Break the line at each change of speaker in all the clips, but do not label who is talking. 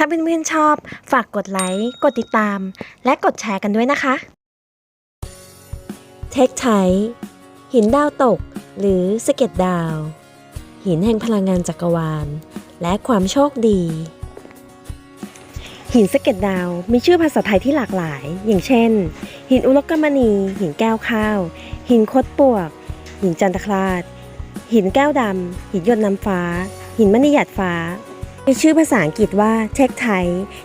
ถ้าเพื่อนๆชอบ ฝากกดไลค์ กดติดตาม และกดแชร์กันด้วยนะคะ เทคไทหินดาวตก หรือสะเก็ดดาว หินแห่งพลังงานจักรวาล และความโชคดี หินสะเก็ดดาวมีชื่อภาษาไทยที่หลากหลาย อย่างเช่น หินอุลกมณี หินแก้วข้าว หินคดปวก หินจันทคราชหินแก้วดำหินหยดน้ำฟ้า หินมณีหยาดฟ้า มีชื่อภาษาอังกฤษว่าเทคไท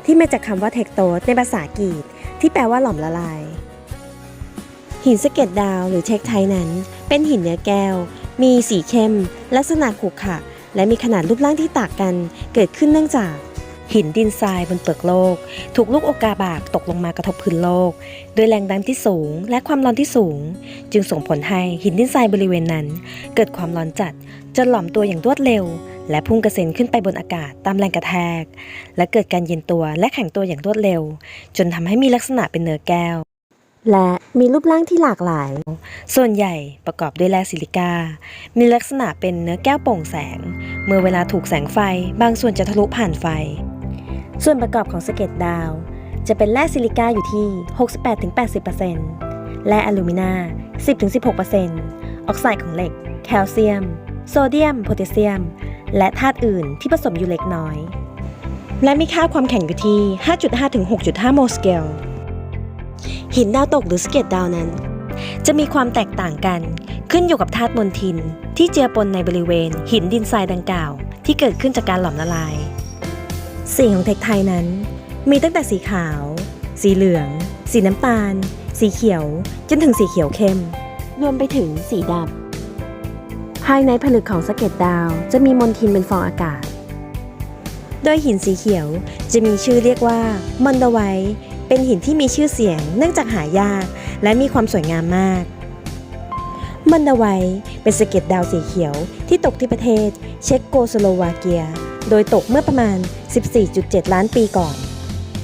ที่มาจากคำว่าเทคโตสในภาษาอังกฤษที่แปลว่าหล่อมละลาย หินสเก็ดดาวหรือเทคไทนั้น เป็นหินเนื้อแก้ว มีสีเข้ม ลักษณะขรุขระและมีขนาดรูปร่างที่ต่างกัน เกิดขึ้นเนื่องจาก หินดินทรายบนเปลือกโลก ถูกลูกโอกาบากตกลงมากระทบพื้นโลก โดยแรงดันที่สูงและความร้อนที่สูง จึงส่งผลให้หินดินทรายบริเวณนั้น เกิดความร้อนจัดจนหลอมตัวอย่างรวดเร็ว และพุ่งกระเซ็นขึ้นไปบนอากาศตามแรงกระแทก และเกิดการเย็นตัวและแข็งตัวอย่างรวดเร็ว จนทำให้มีลักษณะเป็นเนื้อแก้วและมีรูปร่างที่หลากหลาย ส่วนใหญ่ประกอบด้วยแร่ซิลิกา มีลักษณะเป็นเนื้อแก้วโปร่งแสง เมื่อเวลาถูกแสงไฟ บางส่วนจะทะลุผ่านไฟ ส่วนประกอบของสเก็ดดาว จะเป็นแร่ซิลิกาอยู่ที่ 68-80%และอลูมินา10-16%ออกไซด์ของเหล็ก แคลเซียม โซเดียม โพแทสเซียม และธาตุอื่นที่ผสมอยู่เล็กน้อย และมีค่าความแข็งอยู่ที่ 5.5-6.5 โมสเกล หินดาวตกหรือสเก็ตดาวนั้น จะมีความแตกต่างกันขึ้นอยู่กับธาตุมลทิน ที่เจือปนในบริเวณหินดินทรายดังกล่าว ที่เกิดขึ้นจากการหลอมละลาย สีของเทคไทยนั้น มีตั้งแต่สีขาว สีเหลือง สีน้ำตาล สีเขียว จนถึงสีเขียวเข้ม รวมไปถึงสีดำภายในผลึกของสะเก็ดดาวจะมีมลทินเป็นฟองอากาศ โดยหินสีเขียวจะมีชื่อเรียกว่ามันดาไวท์เป็นหินที่มีชื่อเสียงเนื่องจากหายากและมีความสวยงามมากมันดาไวท์เป็นสะเก็ดดาวสีเขียวที่ตกที่ประเทศเช็กโกสโลวาเกีย โดยตกเมื่อประมาณ 14.7 ล้านปีก่อน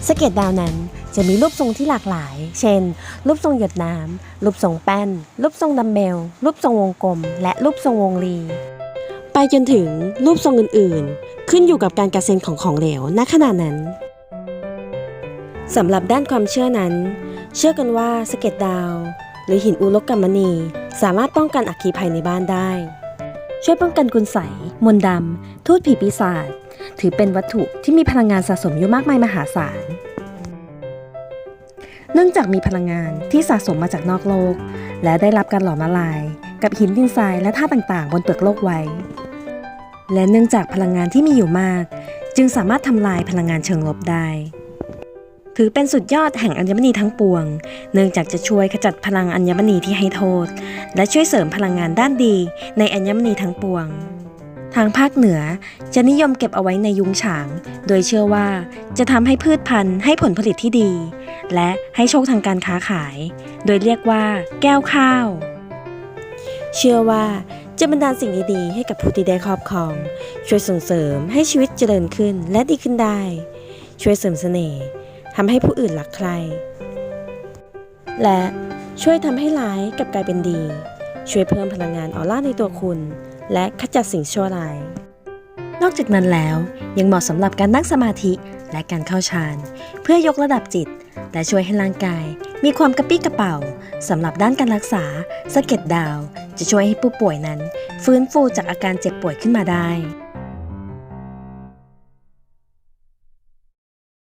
สเก็ดดาวนั้นจะมีรูปทรงที่หลากหลาย เช่น รูปทรงหยดน้ำ รูปทรงแป้น รูปทรงดัมเบล รูปทรงวงกลม และรูปทรงวงรี ไปจนถึงรูปทรงอื่น ๆ ขึ้นอยู่กับการกระเซ็นของของเหลว ณ ขณะนั้น สำหรับด้านความเชื่อนั้น เชื่อกันว่าสเก็ดดาว หรือหินอุลกกัมมณี สามารถป้องกันอัคคีภัยในบ้านได้ ช่วยป้องกันกุญไสยมนดำ ทูตผีปีศาจ ถือเป็นวัตถุที่มีพลังงานสะสมอยู่มากมายมหาศาล เนื่องจากมีพลังงานที่สะสมมาจากนอกโลก และได้รับการหลอมละลาย กับหินดินทรายและธาตุต่างๆ บนเปลือกโลกไว้ และเนื่องจากพลังงานที่มีอยู่มาก จึงสามารถทำลายพลังงานเชิงลบได้ ถือเป็นสุดยอดแห่งอัญมณีทั้งปวง เนื่องจากจะช่วยขจัดพลังอัญมณีที่ให้โทษ และช่วยเสริมพลังงานด้านดีในอัญมณีทั้งปวง ทางภาคเหนือจะนิยมเก็บเอาไว้ในยุ้งฉาง โดยเชื่อว่าจะทำให้พืชพันธุ์ให้ผลผลิตที่ดี และให้โชคทางการค้าขาย โดยเรียกว่า แก้วข้าว เชื่อว่าจะบรรดาสิ่งดีๆให้กับผู้ที่ได้ครอบครอง ช่วยส่งเสริมให้ชีวิตเจริญขึ้นและดีขึ้นได้ ช่วยเสริมเสน่ห์ ทำให้ผู้อื่นรักใคร และช่วยทำให้ร้ายกลับกลายเป็นดี ช่วยเพิ่มพลังงานออร่าในตัวคุณ และขจัดสิ่งชั่วร้าย นอกจากนั้นแล้วยังเหมาะสำหรับการนั่งสมาธิและการเข้าฌาน เพื่อยกระดับจิต และช่วยให้ร่างกาย มีความกระปี้กระเป๋าสำหรับด้านการรักษาสะเก็ดดาว จะช่วยให้ผู้ป่วยนั้น ฟื้นฟูจากอาการเจ็บป่วยขึ้นมาได้